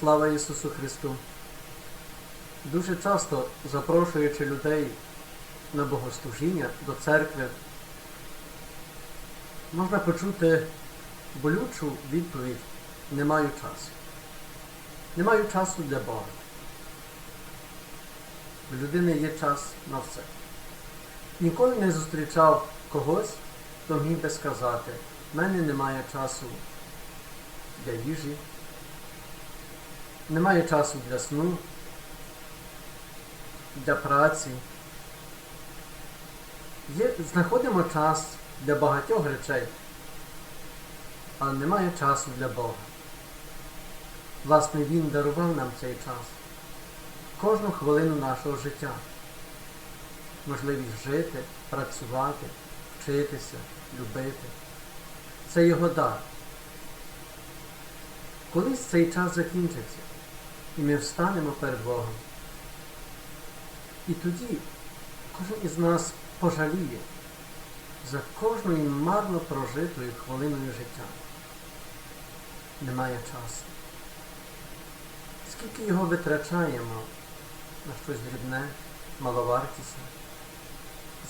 Слава Ісусу Христу! Дуже часто запрошуючи людей на богослужіння до церкви, можна почути болючу відповідь не маю часу. Не маю часу для Бога. В людини є час на все. Ніколи не зустрічав когось, хто міг би сказати, в мене немає часу для їжі, немає часу для сну, для праці. Є, знаходимо час для багатьох речей, але немає часу для Бога. Власне, Він дарував нам цей час, кожну хвилину нашого життя, можливість жити, працювати, вчитися, любити. Це Його дар. Колись цей час закінчиться, і ми встанемо перед Богом. І тоді кожен із нас пожаліє за кожною марно прожитою хвилиною життя. Немає часу. Скільки його витрачаємо на щось дрібне, маловартісне,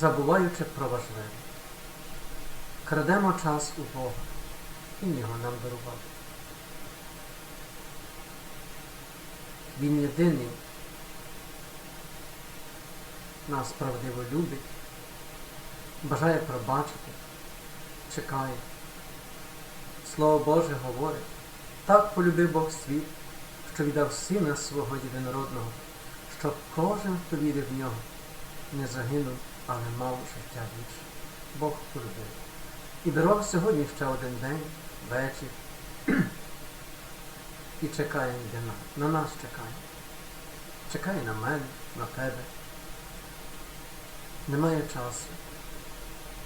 забуваючи про важливе. Крадемо час у Бога. Він його нам дарував. Він єдиний нас правдиво любить, бажає пробачити, чекає. Слово Боже говорить, так полюбив Бог світ, що віддав Сина свого єдинородного, щоб кожен, хто вірив в нього, не загинув, але мав життя вічне. Бог полюбив. І дарував сьогодні ще один день, вечір. І чекає нас. На нас чекає. Чекає на мене, на тебе. Немає часу.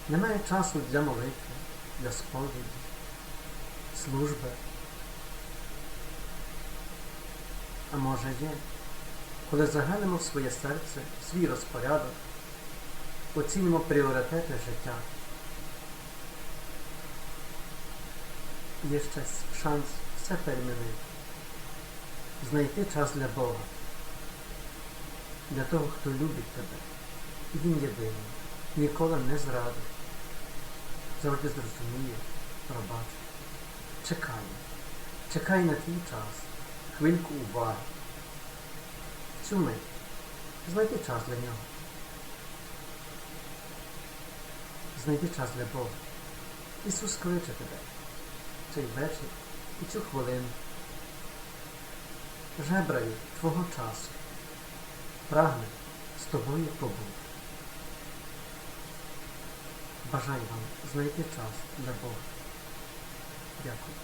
Немає часу для молитви, для сповіді, служби. А може є, коли заглянемо в своє серце, в свій розпорядок, оцінимо пріоритети життя. Є ще шанс все перемінити, знайти час для Бога, для того, хто любить тебе. І він єдиний, ніколи не зрадить, завжди зрозуміє, пробачить. Чекає, чекай на твій час, хвильку уваги. Цю мить знайди час для нього. Знайди час для Бога. Ісус кличе тебе цей вечір і цю хвилину. Жебраю твого часу. Прагне з тобою побути. Бажаю вам знайти час для Бога. Дякую.